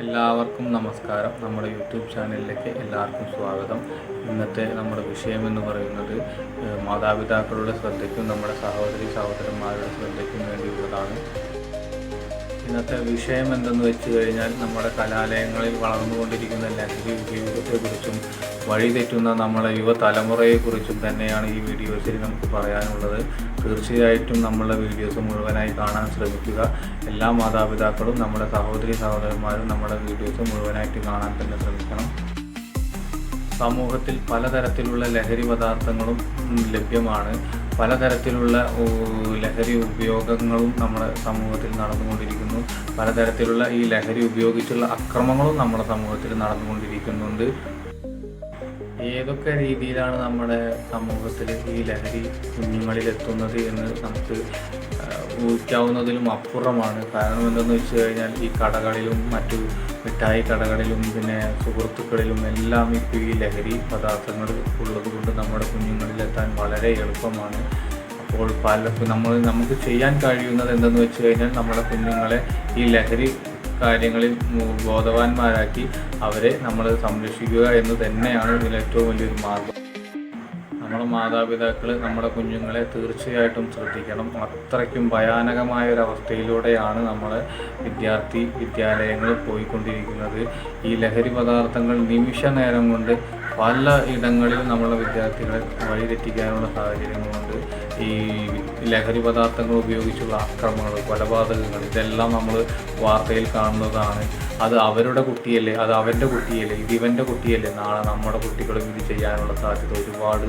എല്ലാവർക്കും നമസ്കാരം. നമ്മുടെ യൂട്യൂബ് ചാനലിലേക്ക് എല്ലാവർക്കും സ്വാഗതം. ഇന്നത്തെ നമ്മുടെ വിഷയം എന്ന് പറയുന്നത് മാതാപിതാക്കളുടെ ശ്രദ്ധയ്ക്കും നമ്മുടെ സഹോദരി സഹോദരന്മാരുടെ ശ്രദ്ധയ്ക്കും വേണ്ടിയുള്ളതാണ്. ഇന്നത്തെ വിഷയം എന്തെന്ന് വെച്ച് കഴിഞ്ഞാൽ നമ്മുടെ കലാലയങ്ങളിൽ വളർന്നുകൊണ്ടിരിക്കുന്ന ലഹരി ഉപയോഗത്തെക്കുറിച്ചും വഴിതെറ്റുന്ന നമ്മുടെ യുവതലമുറയെക്കുറിച്ചും തന്നെയാണ് ഈ വീഡിയോസിൽ നമുക്ക് പറയാനുള്ളത്. തീർച്ചയായിട്ടും നമ്മളുടെ വീഡിയോസ് മുഴുവനായി കാണാൻ ശ്രമിക്കുക. എല്ലാ മാതാപിതാക്കളും നമ്മുടെ സഹോദരി സഹോദരന്മാരും നമ്മുടെ വീഡിയോസ് മുഴുവനായിട്ട് കാണാൻ തന്നെ ശ്രമിക്കണം. സമൂഹത്തിൽ പലതരത്തിലുള്ള ലഹരി പദാർത്ഥങ്ങളും ലഭ്യമാണ്. പലതരത്തിലുള്ള ലഹരി ഉപയോഗങ്ങളും നമ്മുടെ സമൂഹത്തിൽ നടന്നുകൊണ്ടിരിക്കുന്നു. പലതരത്തിലുള്ള ഈ ലഹരി ഉപയോഗിച്ചുള്ള അക്രമങ്ങളും നമ്മുടെ സമൂഹത്തിൽ നടന്നുകൊണ്ടിരിക്കുന്നുണ്ട്. ഏതൊക്കെ രീതിയിലാണ് നമ്മുടെ സമൂഹത്തിൽ ഈ ലഹരി കുഞ്ഞുങ്ങളിൽ എത്തുന്നത് എന്ന് നമുക്ക് ഊഹിക്കാവുന്നതിലും അപ്പുറമാണ്. കാരണം എന്തെന്ന് വെച്ച് കഴിഞ്ഞാൽ ഈ കടകളിലും മറ്റു മിഠായി കടകളിലും പിന്നെ സുഹൃത്തുക്കളിലും എല്ലാം ഇപ്പോൾ ഈ ലഹരി പദാർത്ഥങ്ങൾ ഉള്ളത് കൊണ്ട് നമ്മുടെ കുഞ്ഞുങ്ങളിലെത്താൻ വളരെ എളുപ്പമാണ്. അപ്പോൾ പല നമ്മൾ നമുക്ക് ചെയ്യാൻ കഴിയുന്നത് എന്തെന്ന് വെച്ച് കഴിഞ്ഞാൽ നമ്മുടെ കുഞ്ഞുങ്ങളെ ഈ ലഹരി കാര്യങ്ങളിൽ ബോധവാന്മാരാക്കി അവരെ നമ്മൾ സംരക്ഷിക്കുക എന്ന് തന്നെയാണ് ഇതിൽ ഏറ്റവും വലിയൊരു മാർഗം. നമ്മുടെ മാതാപിതാക്കൾ നമ്മുടെ കുഞ്ഞുങ്ങളെ തീർച്ചയായിട്ടും ശ്രദ്ധിക്കണം. അത്രയ്ക്കും ഭയാനകമായ ഒരു അവസ്ഥയിലൂടെയാണ് നമ്മൾ വിദ്യാർത്ഥി വിദ്യാലയങ്ങളിൽ പോയിക്കൊണ്ടിരിക്കുന്നത്. ഈ ലഹരി പദാർത്ഥങ്ങൾ നിമിഷ നേരം കൊണ്ട് പല ഇടങ്ങളിലും നമ്മളെ വിദ്യാർത്ഥികളെ വഴിതെറ്റിക്കാനുള്ള സാഹചര്യങ്ങളുണ്ട്. ഈ ലഹരി പദാർത്ഥങ്ങൾ ഉപയോഗിച്ചുള്ള അക്രമങ്ങൾ കൊലപാതകങ്ങൾ ഇതെല്ലാം നമ്മൾ വാർത്തയിൽ കാണുന്നതാണ്. അത് അവരുടെ കുട്ടിയല്ലേ അത് അവന്റെ കുട്ടിയല്ലേ ഇത് ഇവന്റെ കുട്ടിയല്ലേ നാളെ നമ്മുടെ കുട്ടികളും ഇത് ചെയ്യാനുള്ള സാധ്യത ഒരുപാട്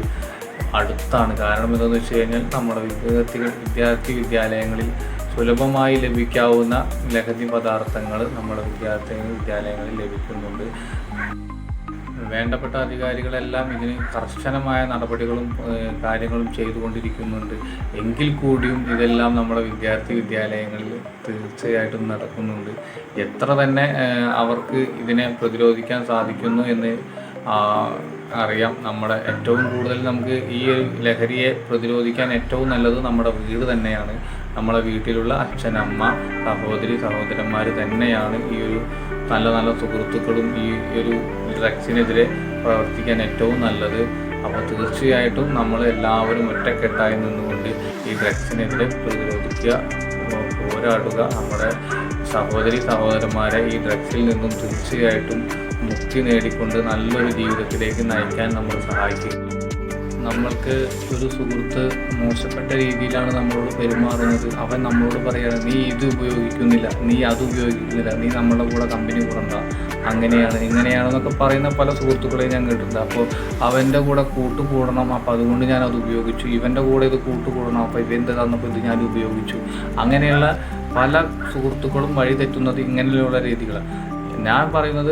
അടുത്താണ്. കാരണം എന്താണെന്ന് വെച്ച് കഴിഞ്ഞാൽ നമ്മുടെ വിദ്യാർത്ഥികൾ വിദ്യാർത്ഥി വിദ്യാലയങ്ങളിൽ സുലഭമായി ലഭിക്കാവുന്ന ലഹരി പദാർത്ഥങ്ങൾ നമ്മുടെ വിദ്യാർത്ഥി വിദ്യാലയങ്ങളിൽ ലഭിക്കുന്നുണ്ട്. വേണ്ടപ്പെട്ട അധികാരികളെല്ലാം ഇതിന് കർശനമായ നടപടികളും കാര്യങ്ങളും ചെയ്തുകൊണ്ടിരിക്കുന്നുണ്ട്. എങ്കിൽ കൂടിയും ഇതെല്ലാം നമ്മുടെ വിദ്യാർത്ഥി വിദ്യാലയങ്ങളിൽ തീർച്ചയായിട്ടും നടക്കുന്നുണ്ട്. എത്ര തന്നെ അവർക്ക് ഇതിനെ പ്രതിരോധിക്കാൻ സാധിക്കുന്നു എന്ന് അറിയാം. നമ്മുടെ ഏറ്റവും കൂടുതൽ നമുക്ക് ഈ ലഹരിയെ പ്രതിരോധിക്കാൻ ഏറ്റവും നല്ലത് നമ്മുടെ വീട് തന്നെയാണ്. നമ്മുടെ വീട്ടിലുള്ള അച്ഛനമ്മ സഹോദരി സഹോദരന്മാർ തന്നെയാണ് ഈ ഒരു നല്ല നല്ല സുഹൃത്തുക്കളും ഈ ഒരു ഡ്രഗ്സിനെതിരെ പ്രവർത്തിക്കാൻ ഏറ്റവും നല്ലത്. അപ്പോൾ തീർച്ചയായിട്ടും നമ്മൾ എല്ലാവരും ഒറ്റക്കെട്ടായി നിന്നുകൊണ്ട് ഈ ഡ്രഗ്സിനെതിരെ പ്രതിരോധിക്കുക പോരാടുക. നമ്മുടെ സഹോദരി സഹോദരന്മാരെ ഈ ഡ്രഗ്സിൽ നിന്നും തീർച്ചയായിട്ടും മുക്തി നേടിക്കൊണ്ട് നല്ലൊരു ജീവിതത്തിലേക്ക് നയിക്കാൻ നമ്മൾ സഹായിക്കും. നമ്മൾക്ക് ഒരു സുഹൃത്ത് മോശപ്പെട്ട രീതിയിലാണ് നമ്മളോട് പെരുമാറുന്നത്. അവൻ നമ്മളോട് പറയുകയാണ് നീ ഇത് ഉപയോഗിക്കുന്നില്ല നീ അത് ഉപയോഗിക്കുന്നില്ല നീ നമ്മളുടെ കൂടെ കമ്പനി കൂടണ്ട അങ്ങനെയാണ്. ഇങ്ങനെയാണെന്നൊക്കെ പറയുന്ന പല സുഹൃത്തുക്കളെയും ഞാൻ കേട്ടിട്ടുണ്ട്. അപ്പോൾ അവന്റെ കൂടെ കൂട്ടുകൂടണം അപ്പോൾ അതുകൊണ്ട് ഞാൻ അത് ഉപയോഗിച്ചു. ഇവന്റെ കൂടെ ഇത് കൂട്ടുകൂടണം അപ്പോൾ അപ്പോൾ ഇവന്റെ തന്നപ്പോൾ ഇത് ഞാൻ ഉപയോഗിച്ചു. അങ്ങനെയുള്ള പല സുഹൃത്തുക്കളും വഴി തെറ്റുന്നത് ഇങ്ങനെയുള്ള രീതികളാണ്. ഞാൻ പറയുന്നത്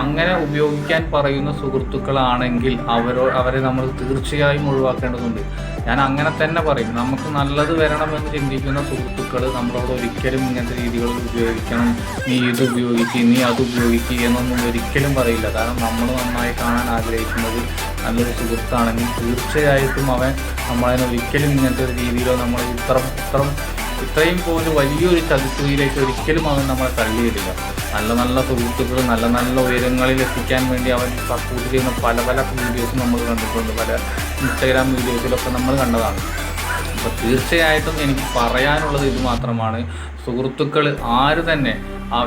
അങ്ങനെ ഉപയോഗിക്കാൻ പറയുന്ന സുഹൃത്തുക്കളാണെങ്കിൽ അവരോ അവരെ നമ്മൾ തീർച്ചയായും ഒഴിവാക്കേണ്ടതുണ്ട്. ഞാൻ അങ്ങനെ തന്നെ പറയും. നമുക്ക് നല്ലത് വരണമെന്ന് ചിന്തിക്കുന്ന സുഹൃത്തുക്കൾ നമ്മളോട് ഒരിക്കലും ഇങ്ങനത്തെ രീതികൾ ഉപയോഗിക്കണം. നീ ഇത് ഉപയോഗിക്കുക നീ അത് ഉപയോഗിക്കുക എന്നൊന്നും ഒരിക്കലും പറയില്ല. കാരണം നമ്മൾ നന്നായി കാണാൻ ആഗ്രഹിക്കുന്നത് നല്ലൊരു സുഹൃത്താണെങ്കിൽ തീർച്ചയായിട്ടും അവൻ നമ്മളതിനെ ഒരിക്കലും ഇങ്ങനത്തെ ഒരു രീതിയിലോ നമ്മൾ ഇത്ര ഇത്ര ഇത്രയും പോലും വലിയൊരു ചതിക്കുഴിയിലേക്ക് ഒരിക്കലും അവൻ നമ്മളെ തള്ളിയിട്ടില്ല നല്ല നല്ല സുഹൃത്തുക്കൾ നല്ല നല്ല ഉയരങ്ങളിൽ എത്തിക്കാൻ വേണ്ടി അവൻ സപ്പോർട്ട് ചെയ്യുന്ന പല പല വീഡിയോസും നമ്മൾ കണ്ടിട്ടുണ്ട്. പല ഇൻസ്റ്റാഗ്രാം വീഡിയോസിലൊക്കെ നമ്മൾ കണ്ടതാണ്. അപ്പോൾ തീർച്ചയായിട്ടും എനിക്ക് പറയാനുള്ളത് ഇത് മാത്രമാണ്. സുഹൃത്തുക്കൾ ആര് തന്നെ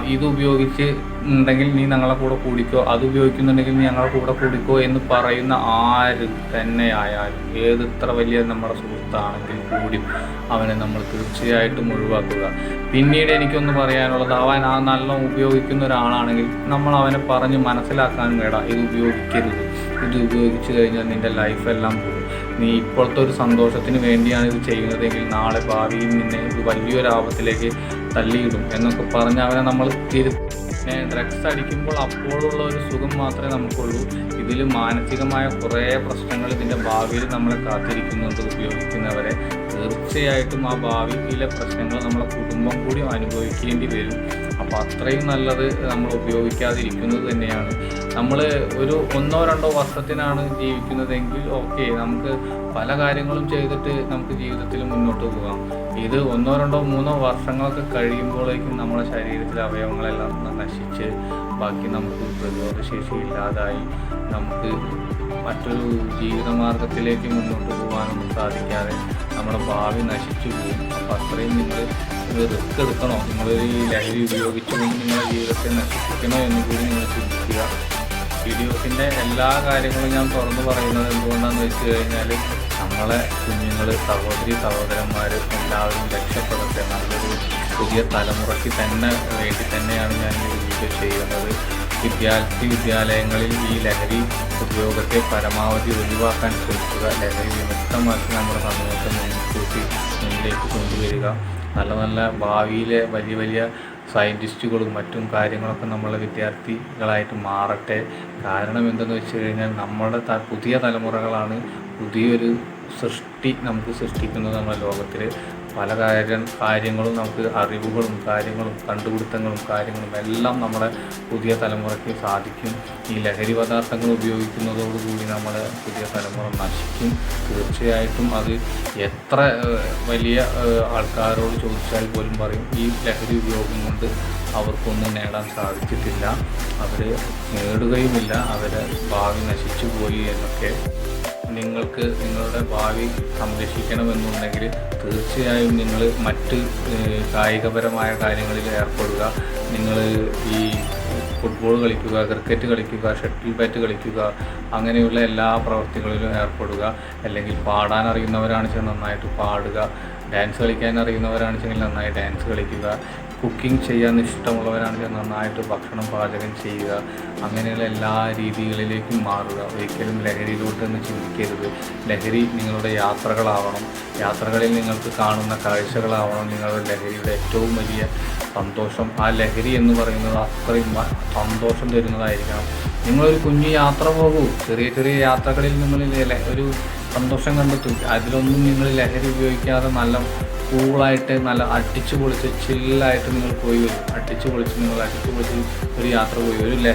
ഇത് ഉപയോഗിച്ച് ഉണ്ടെങ്കിൽ നീ ഞങ്ങളെ കൂടെ കൂടിക്കോ. അത് ഉപയോഗിക്കുന്നുണ്ടെങ്കിൽ നീ ഞങ്ങളെ കൂടെ കൂടിക്കോ എന്ന് പറയുന്ന ആര് തന്നെ ആയാലും വലിയ നമ്മുടെ സുഹൃത്താണെങ്കിൽ കൂടി അവനെ നമ്മൾ തീർച്ചയായിട്ടും ഒഴിവാക്കുക. പിന്നീട് എനിക്കൊന്ന് പറയാനുള്ളത് അവൻ ആ നല്ല ഉപയോഗിക്കുന്ന ഒരാളാണെങ്കിൽ നമ്മൾ അവനെ പറഞ്ഞ് മനസ്സിലാക്കാൻ വേണ്ട. ഇത് ഉപയോഗിക്കരുത്. ഇത് ഉപയോഗിച്ചു കഴിഞ്ഞാൽ നിന്റെ ലൈഫെല്ലാം പോകും. നീ ഇപ്പോഴത്തെ ഒരു സന്തോഷത്തിന് വേണ്ടിയാണ് ഇത് ചെയ്യുന്നതെങ്കിൽ നാളെ ഭാവിയിൽ നിന്നെ ഇത് വലിയൊരു ആപത്തിലേക്ക് തള്ളിയിടും എന്നൊക്കെ പറഞ്ഞ് അവനെ നമ്മൾ ഡ്രഗ്സ് അടിക്കുമ്പോൾ അപ്പോഴുള്ള ഒരു സുഖം മാത്രമേ നമുക്കുള്ളൂ. ഇതിൽ മാനസികമായ കുറേ പ്രശ്നങ്ങൾ ഇതിന്റെ ഭാവിയിൽ നമ്മളെ കാത്തിരിക്കുന്നുണ്ട് ഉപയോഗിക്കുന്നവരെ. തീർച്ചയായിട്ടും ആ ഭാവിയിലെ പ്രശ്നങ്ങൾ നമ്മളെ കുടുംബം കൂടി അനുഭവിക്കേണ്ടി വരും. അപ്പോൾ അത്രയും നല്ലത് നമ്മൾ ഉപയോഗിക്കാതിരിക്കുന്നത് തന്നെയാണ്. നമ്മൾ ഒരു ഒന്നോ രണ്ടോ വർഷത്തിനാണ് ജീവിക്കുന്നതെങ്കിൽ ഓക്കെ നമുക്ക് പല കാര്യങ്ങളും ചെയ്തിട്ട് നമുക്ക് ജീവിതത്തിൽ മുന്നോട്ട് പോകാം. ഇത് ഒന്നോ രണ്ടോ മൂന്നോ വർഷങ്ങളൊക്കെ കഴിയുമ്പോഴേക്കും നമ്മുടെ ശരീരത്തിലെ അവയവങ്ങളെല്ലാം നശിച്ച് ബാക്കി നമുക്ക് പ്രതിരോധശേഷി ഇല്ലാതായി നമുക്ക് മറ്റൊരു ജീവിതമാർഗത്തിലേക്ക് മുന്നോട്ട് പോകാനൊന്നും സാധിക്കാതെ നമ്മുടെ ഭാവി നശിച്ചു പോകും. അപ്പോൾ അത്രയും നിങ്ങൾ റിസ്ക് എടുക്കണോ? നിങ്ങൾ ഈ ലഹരി ഉപയോഗിച്ചുകൊണ്ട് നിങ്ങളുടെ ജീവിതത്തെ നശിപ്പിക്കണോ എന്ന് കൂടി നിങ്ങൾ ചിന്തിക്കുക. വീഡിയോസിന്റെ എല്ലാ കാര്യങ്ങളും ഞാൻ തുറന്നു പറയുന്നത് എന്തുകൊണ്ടാണെന്ന് വെച്ച് കഴിഞ്ഞാൽ നമ്മളെ കുഞ്ഞുങ്ങൾ സഹോദരി സഹോദരന്മാർ എല്ലാവരും രക്ഷപ്പെടട്ടെ നല്ലൊരു പുതിയ തലമുറയ്ക്ക് തന്നെ വേണ്ടി തന്നെയാണ് ഞാൻ ഈ വീഡിയോ ചെയ്യുന്നത്. വിദ്യാർത്ഥി വിദ്യാലയങ്ങളിൽ ഈ ലഹരി ഉപയോഗത്തെ പരമാവധി ഒഴിവാക്കാൻ ശ്രമിക്കുക. ലഹരി വിമുക്തമാക്കി നമ്മുടെ സമൂഹത്തെ മുൻകൂട്ടി മുന്നിലേക്ക് കൊണ്ടുവരിക. നല്ല നല്ല ഭാവിയിലെ വലിയ വലിയ സയന്റിസ്റ്റുകളും മറ്റും കാര്യങ്ങളൊക്കെ നമ്മളെ വിദ്യാർത്ഥികളായിട്ട് മാറട്ടെ. കാരണം എന്തെന്ന് വെച്ച് കഴിഞ്ഞാൽ നമ്മുടെ പുതിയ തലമുറകളാണ് പുതിയൊരു സൃഷ്ടി നമുക്ക് സൃഷ്ടിക്കുന്നത് നമ്മുടെ ലോകത്തിൽ പല കാര്യം കാര്യങ്ങളും നമുക്ക് അറിവുകളും കാര്യങ്ങളും കണ്ടുപിടുത്തങ്ങളും കാര്യങ്ങളും എല്ലാം നമ്മുടെ പുതിയ തലമുറയ്ക്ക് സാധിക്കും. ഈ ലഹരി പദാർത്ഥങ്ങൾ ഉപയോഗിക്കുന്നതോടുകൂടി നമ്മുടെ പുതിയ തലമുറ നശിക്കും. തീർച്ചയായിട്ടും അത് എത്ര വലിയ ആൾക്കാരോട് ചോദിച്ചാൽ പോലും പറയും ഈ ലഹരി ഉപയോഗം കൊണ്ട് അവർക്കൊന്നും നേടാൻ സാധിച്ചിട്ടില്ല. അവർ നേടുകയുമില്ല. അവരെ ഭാവി നശിച്ചു പോയി എന്നൊക്കെ നിങ്ങൾക്ക് നിങ്ങളുടെ ഭാവി സംരക്ഷിക്കണമെന്നുണ്ടെങ്കിൽ തീർച്ചയായും നിങ്ങൾ മറ്റ് കായികപരമായ കാര്യങ്ങളിൽ ഏർപ്പെടുക. നിങ്ങൾ ഈ ഫുട്ബോൾ കളിക്കുക ക്രിക്കറ്റ് കളിക്കുക ഷട്ടിൽ ബാറ്റ് കളിക്കുക അങ്ങനെയുള്ള എല്ലാ പ്രവർത്തികളിലും ഏർപ്പെടുക. അല്ലെങ്കിൽ പാടാൻ അറിയുന്നവരാണെന്ന് വെച്ചാൽ നന്നായിട്ട് പാടുക. ഡാൻസ് കളിക്കാൻ അറിയുന്നവരാണെന്ന് നന്നായി ഡാൻസ് കളിക്കുക. കുക്കിംഗ് ചെയ്യാൻ ഇഷ്ടമുള്ളവരാണെങ്കിൽ നന്നായിട്ട് ഭക്ഷണം പാചകം ചെയ്യുക അങ്ങനെയുള്ള എല്ലാ രീതികളിലേക്കും മാറുക. ഒരിക്കലും ലഹരിയിലോട്ട് എന്ന് ചിന്തിക്കരുത്. ലഹരി നിങ്ങളുടെ യാത്രകളാവണം. യാത്രകളിൽ നിങ്ങൾക്ക് കാണുന്ന കാഴ്ചകളാവണം. നിങ്ങളുടെ ലഹരിയുടെ ഏറ്റവും വലിയ സന്തോഷം. ആ ലഹരി എന്ന് പറയുന്നത് അത്രയും സന്തോഷം തരുന്നതായിരിക്കണം. നിങ്ങളൊരു കുഞ്ഞു യാത്ര പോകൂ. ചെറിയ ചെറിയ യാത്രകളിൽ നിങ്ങൾ ല- ഒരു സന്തോഷം കണ്ടെത്തും. അതിലൊന്നും നിങ്ങൾ ലഹരി ഉപയോഗിക്കാതെ നല്ല കൂളായിട്ട് നല്ല അടിച്ചു പൊളിച്ച് ചില്ലായിട്ട് നിങ്ങൾ പോയി വരും. അടിച്ചു പൊളിച്ച് നിങ്ങൾ അടിച്ചു പൊളിച്ച് ഒരു യാത്ര പോയി വരും അല്ലേ?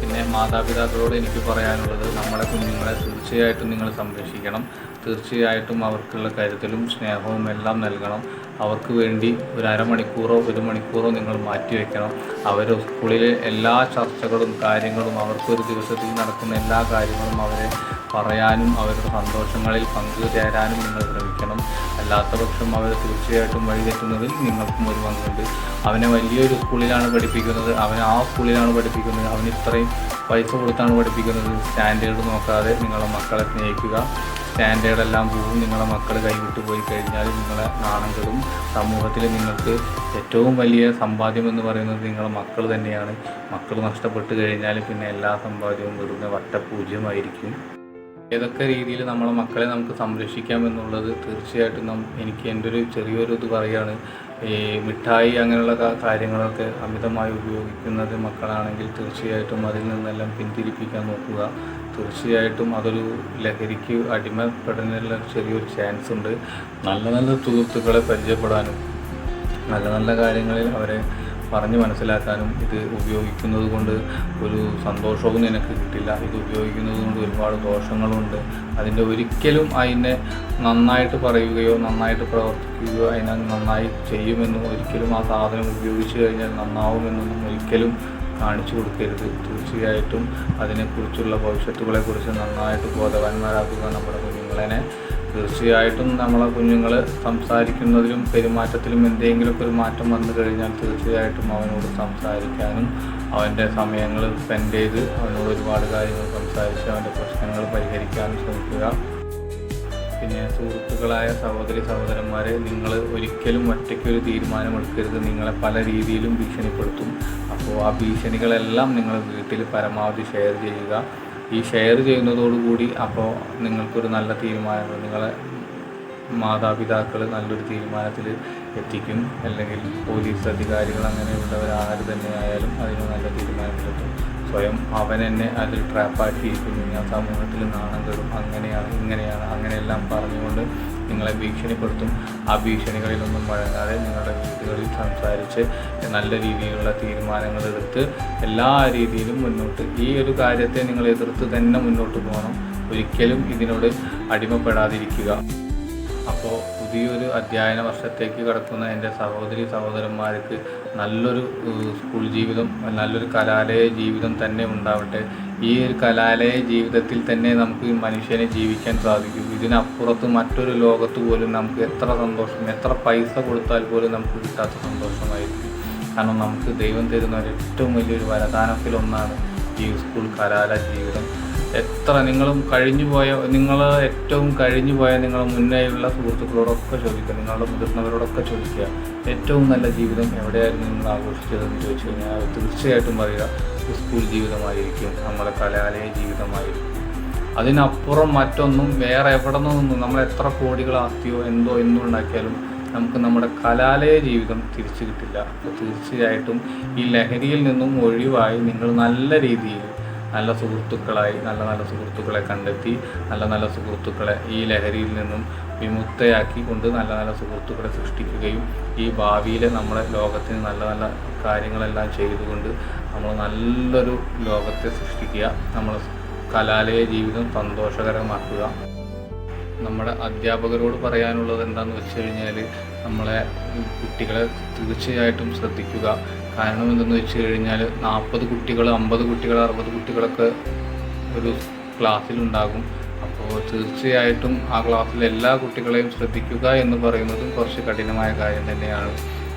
പിന്നെ മാതാപിതാക്കളോട് എനിക്ക് പറയാനുള്ളത് നമ്മുടെ കുഞ്ഞുങ്ങളെ തീർച്ചയായിട്ടും നിങ്ങൾ സംരക്ഷിക്കണം. തീർച്ചയായിട്ടും അവർക്കുള്ള കരുതലും സ്നേഹവും എല്ലാം നൽകണം. അവർക്ക് വേണ്ടി ഒരു അരമണിക്കൂറോ ഒരു മണിക്കൂറോ നിങ്ങൾ മാറ്റിവെക്കണം അവർ സ്കൂളിലെ എല്ലാ ചർച്ചകളും കാര്യങ്ങളും അവർക്കൊരു ദിവസത്തിൽ നടക്കുന്ന എല്ലാ കാര്യങ്ങളും അവരെ പറയാനും അവരുടെ സന്തോഷങ്ങളിൽ പങ്കുചേരാനും നിങ്ങൾ ശ്രമിക്കണം. അല്ലാത്ത പക്ഷം അവർ തീർച്ചയായിട്ടും വഴിതെറ്റുന്നതിൽ നിങ്ങൾക്കും ഒരു പങ്കുണ്ട്. അവനെ വലിയൊരു സ്കൂളിലാണ് പഠിപ്പിക്കുന്നത് അവൻ ആ സ്കൂളിലാണ് പഠിപ്പിക്കുന്നത് അവൻ ഇത്രയും പൈസ കൊടുത്താണ് പഠിപ്പിക്കുന്നത്. സ്റ്റാൻഡേർഡ് നോക്കാതെ നിങ്ങളുടെ മക്കളെ സ്നേഹിക്കുക. സ്റ്റാൻഡേർഡ് എല്ലാം പോകും നിങ്ങളുടെ മക്കൾ കൈവിട്ട് പോയി കഴിഞ്ഞാൽ നിങ്ങളെ നാണങ്ങളും സമൂഹത്തിൽ നിങ്ങൾക്ക് ഏറ്റവും വലിയ സമ്പാദ്യം എന്ന് പറയുന്നത് നിങ്ങളുടെ മക്കൾ തന്നെയാണ്. മക്കൾ നഷ്ടപ്പെട്ട് കഴിഞ്ഞാൽ പിന്നെ എല്ലാ സമ്പാദ്യവും വെറുതെ വട്ടപൂജ്യമായിരിക്കും. ഏതൊക്കെ രീതിയിൽ നമ്മളെ മക്കളെ നമുക്ക് സംരക്ഷിക്കാം എന്നുള്ളത് തീർച്ചയായിട്ടും എനിക്ക് എന്റെ ഒരു ചെറിയൊരു ഇത് പറയുകയാണ് ഈ മിഠായി അങ്ങനെയുള്ള കാര്യങ്ങളൊക്കെ അമിതമായി ഉപയോഗിക്കുന്നത് മക്കളാണെങ്കിൽ തീർച്ചയായിട്ടും അതിൽ നിന്നെല്ലാം പിന്തിരിപ്പിക്കാൻ നോക്കുക. തീർച്ചയായിട്ടും അതൊരു ലഹരിക്ക് അടിമപ്പെടുന്നതിനുള്ള ചെറിയൊരു ചാൻസ് ഉണ്ട്. നല്ല നല്ല സുഹൃത്തുക്കളെ പരിചയപ്പെടാനും നല്ല നല്ല കാര്യങ്ങളിൽ അവരെ പറഞ്ഞ് മനസ്സിലാക്കാനും ഇത് ഉപയോഗിക്കുന്നത് കൊണ്ട് ഒരു സന്തോഷവും നിനക്ക് കിട്ടില്ല. ഇത് ഉപയോഗിക്കുന്നത് കൊണ്ട് ഒരുപാട് ദോഷങ്ങളുണ്ട്. അതിന്റെ ഒരിക്കലും അതിനെ നന്നായിട്ട് പറയുകയോ നന്നായിട്ട് പ്രവർത്തിക്കുകയോ അതിനെ നന്നായി ചെയ്യുമെന്നും ഒരിക്കലും ആ സാധനം ഉപയോഗിച്ച് കഴിഞ്ഞാൽ നന്നാവുമെന്നും ഒരിക്കലും കാണിച്ചു കൊടുക്കരുത്. തീർച്ചയായിട്ടും അതിനെക്കുറിച്ചുള്ള ഭവിഷ്യത്തുകളെക്കുറിച്ച് നന്നായിട്ട് ബോധവാന്മാരാക്കുക നമ്മുടെ കുഞ്ഞുങ്ങളെ തീർച്ചയായിട്ടും നമ്മളെ കുഞ്ഞുങ്ങൾ സംസാരിക്കുന്നതിലും പെരുമാറ്റത്തിലും എന്തെങ്കിലുമൊക്കെ ഒരു മാറ്റം വന്നു കഴിഞ്ഞാൽ തീർച്ചയായിട്ടും അവനോട് സംസാരിക്കാനും അവന്റെ സമയങ്ങൾ സ്പെൻഡ് ചെയ്ത് അവനോട് ഒരുപാട് കാര്യങ്ങൾ സംസാരിച്ച് അവന്റെ പ്രശ്നങ്ങൾ പരിഹരിക്കാനും ശ്രമിക്കുക. പിന്നെ സുഹൃത്തുക്കളായ സഹോദരി സഹോദരന്മാരെ നിങ്ങൾ ഒരിക്കലും ഒറ്റയ്ക്ക് ഒരു തീരുമാനമെടുക്കരുത്. നിങ്ങളെ പല രീതിയിലും ഭീഷണിപ്പെടുത്തും. അപ്പോൾ ആ ഭീഷണികളെല്ലാം നിങ്ങൾ വീട്ടിൽ പരമാവധി ഷെയർ ചെയ്യുക. ഈ ഷെയർ ചെയ്യുന്നതോടുകൂടി അപ്പോൾ നിങ്ങൾക്കൊരു നല്ല തീരുമാനങ്ങൾ നിങ്ങളെ മാതാപിതാക്കൾ നല്ലൊരു തീരുമാനത്തിൽ എത്തിക്കും. അല്ലെങ്കിൽ പോലീസ് അധികാരികൾ അങ്ങനെയുള്ളവർ ആര് തന്നെ ആയാലും അതിന് നല്ല തീരുമാനത്തിലെത്തും സ്വയം അവൻ എന്നെ അതിൽ ട്രാപ്പാക്കിയിരിക്കുന്നു ഞാൻ സമൂഹത്തിൽ നാണം കെടും. അങ്ങനെയാണ് ഇങ്ങനെയാണ് അങ്ങനെയെല്ലാം പറഞ്ഞുകൊണ്ട് നിങ്ങളെ ഭീഷണിപ്പെടുത്തും. ആ ഭീഷണികളിലൊന്നും വഴങ്ങാതെ നിങ്ങളുടെ വീടുകളിൽ സംസാരിച്ച് നല്ല രീതിയിലുള്ള തീരുമാനങ്ങൾ എടുത്ത് എല്ലാ രീതിയിലും മുന്നോട്ട്. ഈ ഒരു കാര്യത്തെ നിങ്ങൾ എതിർത്ത് തന്നെ മുന്നോട്ട് പോകണം. ഒരിക്കലും ഇതിനോട് അടിമപ്പെടാതിരിക്കുക. അപ്പോൾ പുതിയൊരു അധ്യയന വർഷത്തേക്ക് കടക്കുന്ന എന്റെ സഹോദരി സഹോദരന്മാർക്ക് നല്ലൊരു സ്കൂൾ ജീവിതം നല്ലൊരു കലാലയ ജീവിതം തന്നെ ഉണ്ടാവട്ടെ. ഈ ഒരു കലാലയ ജീവിതത്തിൽ തന്നെ നമുക്ക് മനുഷ്യനെ ജീവിക്കാൻ സാധിക്കും. ഇതിനപ്പുറത്ത് മറ്റൊരു ലോകത്ത് പോലും നമുക്ക് എത്ര സന്തോഷം എത്ര പൈസ കൊടുത്താൽ പോലും നമുക്ക് കിട്ടാത്ത സന്തോഷമായിരിക്കും. കാരണം നമുക്ക് ദൈവം തരുന്ന ഒരു ഏറ്റവും വലിയൊരു വരദാനത്തിലൊന്നാണ് ഈ സ്കൂൾ കലാലയ ജീവിതം. എത്ര നിങ്ങളും കഴിഞ്ഞു പോയ നിങ്ങൾ ഏറ്റവും കഴിഞ്ഞു പോയ നിങ്ങൾ മുന്നേയുള്ള സുഹൃത്തുക്കളോടൊക്കെ ചോദിക്കുക നിങ്ങളുടെ മുതിർന്നവരോടൊക്കെ ചോദിക്കുക ഏറ്റവും നല്ല ജീവിതം എവിടെയായിരുന്നു നിങ്ങൾ ആഘോഷിച്ചതെന്ന് ചോദിച്ചു കഴിഞ്ഞാൽ തീർച്ചയായിട്ടും പറയുക സ്കൂൾ ജീവിതമായിരിക്കും നമ്മുടെ കലാലയ ജീവിതമായിരിക്കും. അതിനപ്പുറം മറ്റൊന്നും വേറെ എവിടെ നിന്നൊന്നും നമ്മൾ എത്ര കോടികൾ ആസ്തിയോ എന്തോ എന്തോ ഉണ്ടാക്കിയാലും നമുക്ക് നമ്മുടെ കലാലയ ജീവിതം തിരിച്ചു കിട്ടില്ല. തീർച്ചയായിട്ടും ഈ ലഹരിയിൽ നിന്നും ഒഴിവായി നിങ്ങൾ നല്ല രീതിയിൽ നല്ല സുഹൃത്തുക്കളായി നല്ല നല്ല സുഹൃത്തുക്കളെ കണ്ടെത്തി നല്ല നല്ല സുഹൃത്തുക്കളെ ഈ ലഹരിയിൽ നിന്നും വിമുക്തയാക്കി കൊണ്ട് നല്ല നല്ല സുഹൃത്തുക്കളെ സൃഷ്ടിക്കുകയും ഈ ഭാവിയിലെ നമ്മുടെ ലോകത്തിന് നല്ല നല്ല കാര്യങ്ങളെല്ലാം ചെയ്തുകൊണ്ട് നമ്മൾ നല്ലൊരു ലോകത്തെ സൃഷ്ടിക്കുക നമ്മൾ കലാലയ ജീവിതം സന്തോഷകരമാക്കുക. നമ്മുടെ അധ്യാപകരോട് പറയാനുള്ളത് എന്താണെന്ന് വെച്ച് കഴിഞ്ഞാൽ നമ്മളെ കുട്ടികളെ തീർച്ചയായിട്ടും ശ്രദ്ധിക്കുക. കാരണം എന്തെന്ന് വെച്ച് കഴിഞ്ഞാൽ നാൽപ്പത് കുട്ടികൾ അമ്പത് കുട്ടികൾ അറുപത് കുട്ടികളൊക്കെ ഒരു ക്ലാസ്സിലുണ്ടാകും അപ്പോൾ തീർച്ചയായിട്ടും ആ ക്ലാസ്സിലെ എല്ലാ കുട്ടികളെയും ശ്രദ്ധിക്കുക എന്ന് പറയുന്നതും കുറച്ച് കഠിനമായ കാര്യം തന്നെയാണ്.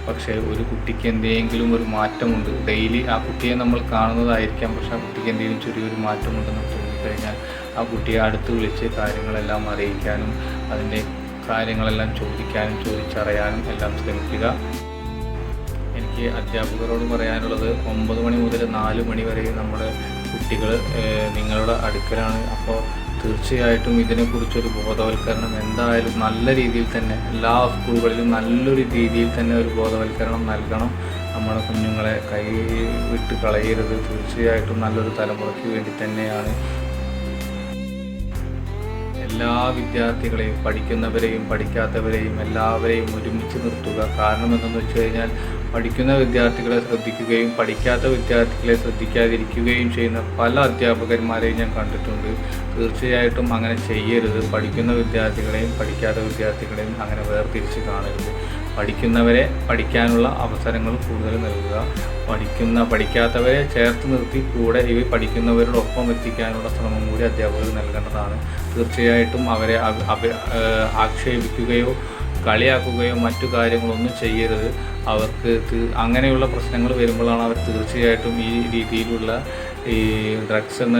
പക്ഷേ ഒരു കുട്ടിക്ക് എന്തെങ്കിലും ഒരു മാറ്റമുണ്ട് ഡെയിലി ആ കുട്ടിയെ നമ്മൾ കാണുന്നതായിരിക്കാം. പക്ഷെ ആ കുട്ടിക്ക് എന്തെങ്കിലും ചെറിയൊരു മാറ്റമുണ്ടെന്ന് തോന്നിക്കഴിഞ്ഞാൽ ആ കുട്ടിയെ അടുത്ത് വിളിച്ച് കാര്യങ്ങളെല്ലാം അറിയിക്കാനും അതിന്റെ കാര്യങ്ങളെല്ലാം ചോദിക്കാനും ചോദിച്ചറിയാനും എല്ലാം ശ്രമിക്കുക. എനിക്ക് അധ്യാപകരോട് പറയാനുള്ളത് ഒമ്പത് മണി മുതൽ നാല് മണി വരെ നമ്മുടെ കുട്ടികൾ നിങ്ങളുടെ അടുക്കലാണ്. അപ്പോൾ തീർച്ചയായിട്ടും ഇതിനെക്കുറിച്ചൊരു ബോധവൽക്കരണം എന്തായാലും നല്ല രീതിയിൽ തന്നെ എല്ലാ സ്കൂളുകളിലും നല്ലൊരു രീതിയിൽ തന്നെ ഒരു ബോധവൽക്കരണം നൽകണം. നമ്മുടെ കുഞ്ഞുങ്ങളെ കൈ വിട്ട് കളയരുത്. തീർച്ചയായിട്ടും നല്ലൊരു തലമുറയ്ക്ക് വേണ്ടി തന്നെയാണ്. എല്ലാ വിദ്യാർത്ഥികളെയും പഠിക്കുന്നവരെയും പഠിക്കാത്തവരെയും എല്ലാവരെയും ഒരുമിച്ച് നിർത്തുക. കാരണം എന്തെന്ന് വെച്ച് കഴിഞ്ഞാൽ പഠിക്കുന്ന വിദ്യാർത്ഥികളെ ശ്രദ്ധിക്കുകയും പഠിക്കാത്ത വിദ്യാർത്ഥികളെ ശ്രദ്ധിക്കാതിരിക്കുകയും ചെയ്യുന്ന പല അധ്യാപകന്മാരെയും ഞാൻ കണ്ടിട്ടുണ്ട്. തീർച്ചയായിട്ടും അങ്ങനെ ചെയ്യരുത്. പഠിക്കുന്ന വിദ്യാർത്ഥികളെയും പഠിക്കാത്ത വിദ്യാർത്ഥികളെയും അങ്ങനെ വേർതിരിച്ച് കാണരുത്. പഠിക്കുന്നവരെ പഠിക്കാനുള്ള അവസരങ്ങൾ കൂടുതൽ നൽകുക. പഠിക്കുന്ന പഠിക്കാത്തവരെ ചേർത്ത് നിർത്തി കൂടെ ഇവ പഠിക്കുന്നവരോടൊപ്പം എത്തിക്കാനുള്ള ശ്രമം കൂടി അധ്യാപകർ നൽകേണ്ടതാണ്. തീർച്ചയായിട്ടും അവരെ ആക്ഷേപിക്കുകയോ കളിയാക്കുകയോ മറ്റു കാര്യങ്ങളൊന്നും ചെയ്യരുത്. അവർക്ക് അങ്ങനെയുള്ള പ്രശ്നങ്ങൾ വരുമ്പോഴാണ് അവർ തീർച്ചയായിട്ടും ഈ രീതിയിലുള്ള ഈ ഡ്രഗ്സ് എന്ന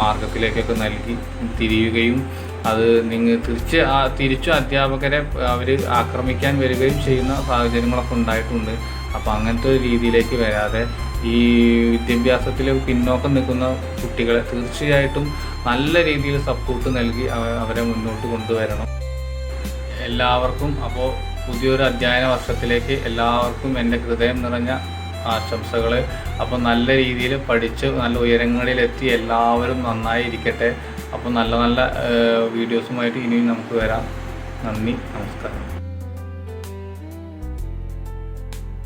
മാർഗത്തിലേക്കൊക്കെ നൽകി തിരിയുകയും അത് നിങ്ങൾ തിരിച്ച് തിരിച്ചും അധ്യാപകരെ അവർ ആക്രമിക്കാൻ വരികയും ചെയ്യുന്ന സാഹചര്യങ്ങളൊക്കെ ഉണ്ടായിട്ടുണ്ട്. അപ്പോൾ അങ്ങനത്തെ ഒരു രീതിയിലേക്ക് വരാതെ ഈ വിദ്യാഭ്യാസത്തിൽ പിന്നോക്കം നിൽക്കുന്ന കുട്ടികളെ തീർച്ചയായിട്ടും നല്ല രീതിയിൽ സപ്പോർട്ട് നൽകി അവരെ മുന്നോട്ട് കൊണ്ടുവരണം. എല്ലാവർക്കും അപ്പോൾ പുതിയൊരു അധ്യയന വർഷത്തിലേക്ക് എല്ലാവർക്കും എന്റെ ഹൃദയം നിറഞ്ഞ ആശംസകൾ അപ്പോൾ നല്ല രീതിയിൽ പഠിച്ച് നല്ല ഉയരങ്ങളിലെത്തി എല്ലാവരും നന്നായി ഇരിക്കട്ടെ. അപ്പോൾ നല്ല നല്ല വീഡിയോസുമായിട്ട് ഇനിയും നമുക്ക് വരാം. നന്ദി നമസ്കാരം.